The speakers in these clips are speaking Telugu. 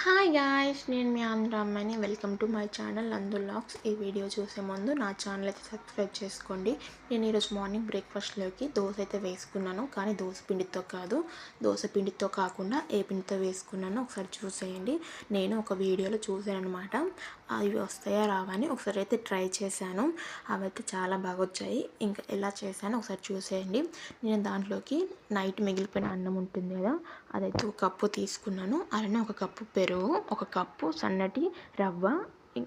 హాయ్ గాయ్స్ నేను మీ ఆంధ్ర అమ్మాయిని. వెల్కమ్ టు మై ఛానల్ అందు లాక్స్ ఈ వీడియో చూసే ముందు నా ఛానల్ అయితే సబ్స్క్రైబ్ చేసుకోండి. నేను ఈరోజు మార్నింగ్ బ్రేక్ఫాస్ట్లోకి దోశ అయితే వేసుకున్నాను కానీ దోశ పిండితో కాదు. దోశ పిండితో కాకుండా ఏ పిండితో వేసుకున్నానో ఒకసారి చూసేయండి. నేను ఒక వీడియోలో చూసాను అనమాట అవి వస్తాయా రావని ఒకసారి అయితే ట్రై చేశాను. అవైతే చాలా బాగా వచ్చాయి. ఇంకా ఎలా చేశానో ఒకసారి చూసేయండి. నేను దాంట్లోకి నైట్ మిగిలిపోయిన అన్నం ఉంటుంది కదా అదైతే ఒక కప్పు తీసుకున్నాను. అలానే ఒక కప్పు పెరుగు ఒక కప్పు సన్నటి రవ్వ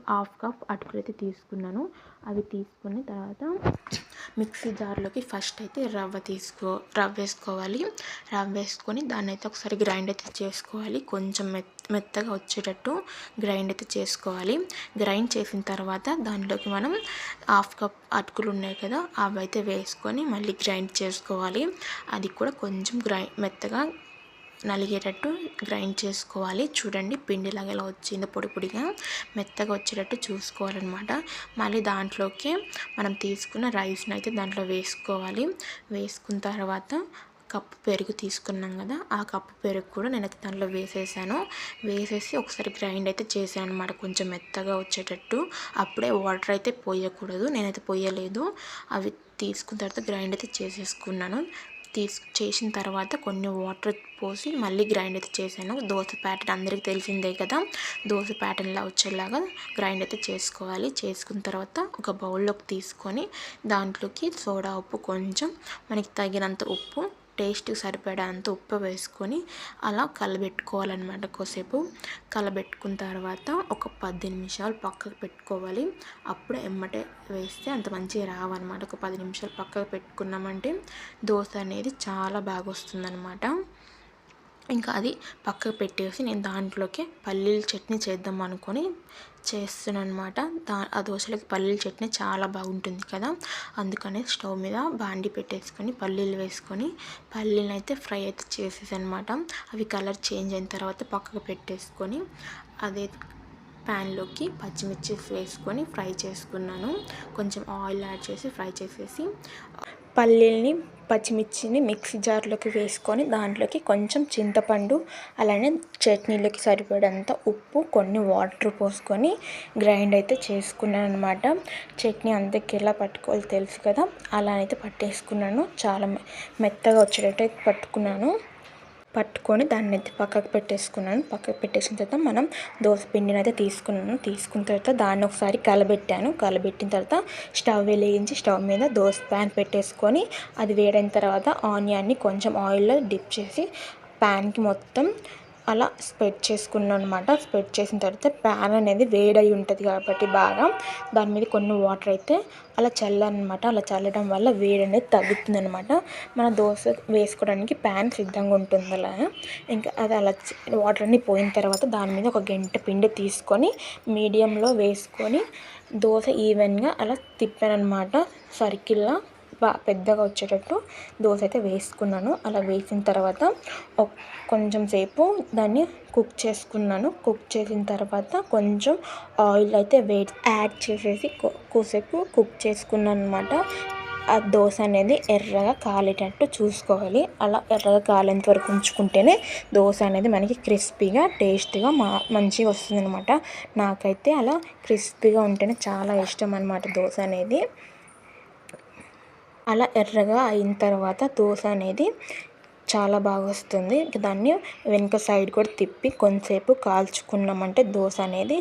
హాఫ్ కప్ అటుకులు అయితే తీసుకున్నాను. అవి తీసుకున్న తర్వాత మిక్సీ జార్లోకి ఫస్ట్ అయితే రవ్వ తీసుకో రవ్వ వేసుకోవాలి. రవ్వ వేసుకొని దాన్ని అయితే ఒకసారి గ్రైండ్ అయితే చేసుకోవాలి. కొంచెం మెత్త మెత్తగా వచ్చేటట్టు గ్రైండ్ అయితే చేసుకోవాలి. గ్రైండ్ చేసిన తర్వాత దాంట్లోకి మనం హాఫ్ కప్ అటుకులు ఉన్నాయి కదా అవి అయితే వేసుకొని మళ్ళీ గ్రైండ్ చేసుకోవాలి. అది కూడా కొంచెం గ్రై మెత్తగా నలిగేటట్టు గ్రైండ్ చేసుకోవాలి. చూడండి పిండిలాగా ఎలా వచ్చింది పొడి పొడిగా మెత్తగా వచ్చేటట్టు చూసుకోవాలన్నమాట. మళ్ళీ దాంట్లోకి మనం తీసుకున్న రైస్ని అయితే దాంట్లో వేసుకోవాలి. వేసుకున్న తర్వాత కప్పు పెరుగు తీసుకున్నాం కదా ఆ కప్పు పెరుగు కూడా నేనైతే దాంట్లో వేసేసాను. వేసేసి ఒకసారి గ్రైండ్ అయితే చేశాను అనమాట కొంచెం మెత్తగా వచ్చేటట్టు. అప్పుడే వాటర్ అయితే పోయకూడదు నేనైతే పోయలేదు. అవి తీసుకున్న తర్వాత గ్రైండ్ అయితే చేసేసుకున్నాను. తీసు చేసిన తర్వాత కొన్ని వాటర్ పోసి మళ్ళీ గ్రైండ్ అయితే చేశాను. దోశ ప్యాటర్న్ అందరికీ తెలిసిందే కదా? దోశ ప్యాటర్న్లా వచ్చేలాగా గ్రైండ్ అయితే చేసుకోవాలి. చేసుకున్న తర్వాత ఒక బౌల్లోకి తీసుకొని దాంట్లోకి సోడా ఉప్పు కొంచెం మనకి తగినంత ఉప్పు టేస్ట్ అంత ఉప్పు వేసుకొని అలా కలబెట్టుకోవాలన్నమాట కొద్దిసేపు. కలబెట్టుకున్న తర్వాత ఒక పది నిమిషాలు పక్కకు పెట్టుకోవాలి. అప్పుడు ఎమ్మటే వేస్తే అంత మంచిగా రావన్నమాట. ఒక పది నిమిషాలు పక్కకు పెట్టుకున్నామంటే దోశ అనేది చాలా బాగా వస్తుందన్నమాట. ఇంకా అది పక్కకు పెట్టేసి నేను దాంట్లోకి పల్లీల చట్నీ చేద్దాం అనుకొని చేస్తున్నాను అనమాట దా ఆ దోశలకి పల్లీల చట్నీ చాలా బాగుంటుంది కదా. అందుకనే స్టవ్ మీద బాండి పెట్టేసుకొని పల్లీలు వేసుకొని పల్లీలను అయితే ఫ్రై అయితే చేసేసనమాట. అవి కలర్ చేంజ్ అయిన తర్వాత పక్కకు పెట్టేసుకొని అదే ప్యాన్లోకి పచ్చిమిర్చి వేసుకొని ఫ్రై చేసుకున్నాను. కొంచెం ఆయిల్ యాడ్ చేసి ఫ్రై చేసేసి పల్లీల్ని పచ్చిమిర్చిని మిక్సీ జార్లోకి వేసుకొని దాంట్లోకి కొంచెం చింతపండు అలానే చట్నీలోకి సరిపడంత ఉప్పు కొన్ని వాటర్ పోసుకొని గ్రైండ్ అయితే చేసుకున్నాను అనమాట చట్నీ అందరికి ఎలా పట్టుకోవాలి తెలుసు కదా అలా అయితే పట్టేసుకున్నాను. చాలా మెత్తగా వచ్చేటట్టు పట్టుకున్నాను. పట్టుకొని దాన్ని అయితే పక్కకు పెట్టేసుకున్నాను. పక్కకు పెట్టేసిన తర్వాత మనం దోశ పిండిని అయితే తీసుకున్నాను. తీసుకున్న తర్వాత దాన్ని ఒకసారి కలబెట్టాను. కలబెట్టిన తర్వాత స్టవ్ వెలిగించి స్టవ్ మీద దోశ ప్యాన్ పెట్టేసుకొని అది వేడైన తర్వాత ఆనియన్ని కొంచెం ఆయిల్లో డిప్ చేసి ప్యాన్కి మొత్తం అలా స్ప్రెడ్ చేసుకున్నాను అనమాట స్ప్రెడ్ చేసిన తర్వాత ప్యాన్ అనేది వేడై ఉంటుంది కాబట్టి బాగా దాని మీద కొన్ని వాటర్ అయితే అలా చల్లనమాట అలా చల్లడం వల్ల వేడి అనేది తగ్గుతుంది అనమాట మన దోశ వేసుకోవడానికి ప్యాన్ సిద్ధంగా ఉంటుంది అలా. ఇంకా అది అలా వాటర్ అన్నీ పోయిన తర్వాత దాని మీద ఒక గంట పిండి తీసుకొని మీడియంలో వేసుకొని దోశ ఈవెన్గా అలా తిప్పాను అనమాట సర్కిల్లా పెద్దగా వచ్చేటట్టు దోశ అయితే వేసుకున్నాను. అలా వేసిన తర్వాత కొంచెం సేపు దాన్ని కుక్ చేసుకున్నాను. కుక్ చేసిన తర్వాత కొంచెం ఆయిల్ అయితే వే యాడ్ చేసేసి కొద్దిసేపు కుక్ చేసుకున్నాను అనమాట ఆ దోశ అనేది ఎర్రగా కాలేటట్టు చూసుకోవాలి. అలా ఎర్రగా కాలేంత వరకు ఉంచుకుంటేనే దోశ అనేది మనకి క్రిస్పీగా టేస్ట్గా మా మంచిగా వస్తుంది అనమాట నాకైతే అలా క్రిస్పీగా ఉంటేనే చాలా ఇష్టం అనమాట దోశ అనేది. అలా ఎర్రగా అయిన తర్వాత దోశ అనేది చాలా బాగా వస్తుంది. దాన్ని వెనుక సైడ్ కూడా తిప్పి కొంతసేపు కాల్చుకున్నామంటే దోశ అనేది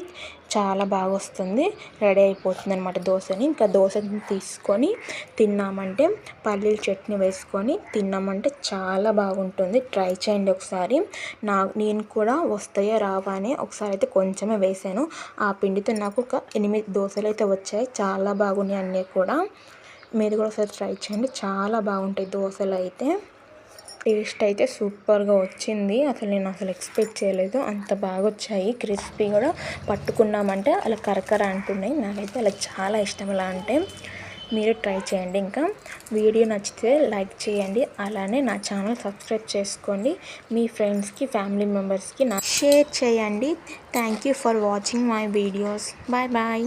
చాలా బాగా వస్తుంది. రెడీ అయిపోతుంది అనమాట దోశని. ఇంకా దోశని తీసుకొని తిన్నామంటే పల్లీల చట్నీ వేసుకొని తిన్నామంటే చాలా బాగుంటుంది. ట్రై చేయండి ఒకసారి. నా నేను కూడా వస్తాయో రావా అని ఒకసారి అయితే కొంచెమే వేసాను. ఆ పిండితో నాకు ఒక ఎనిమిది దోశలు అయితే వచ్చాయి. చాలా బాగున్నాయి అన్నీ కూడా. మీరు కూడా ఒకసారి ట్రై చేయండి. చాలా బాగుంటాయి దోశలు అయితే. టేస్ట్ అయితే సూపర్గా వచ్చింది. అసలు నేను అసలు ఎక్స్పెక్ట్ చేయలేదు. అంత బాగా వచ్చాయి. క్రిస్పీ కూడా పట్టుకున్నామంటే అలా కరకర అంటున్నాయి. నాకైతే అలా చాలా ఇష్టం ఎలా అంటే. మీరు ట్రై చేయండి ఇంకా. వీడియో నచ్చితే లైక్ చేయండి. అలానే నా ఛానల్ సబ్స్క్రైబ్ చేసుకోండి. మీ ఫ్రెండ్స్కి ఫ్యామిలీ మెంబర్స్కి నా షేర్ చేయండి. Thank you for watching my videos. Bye bye.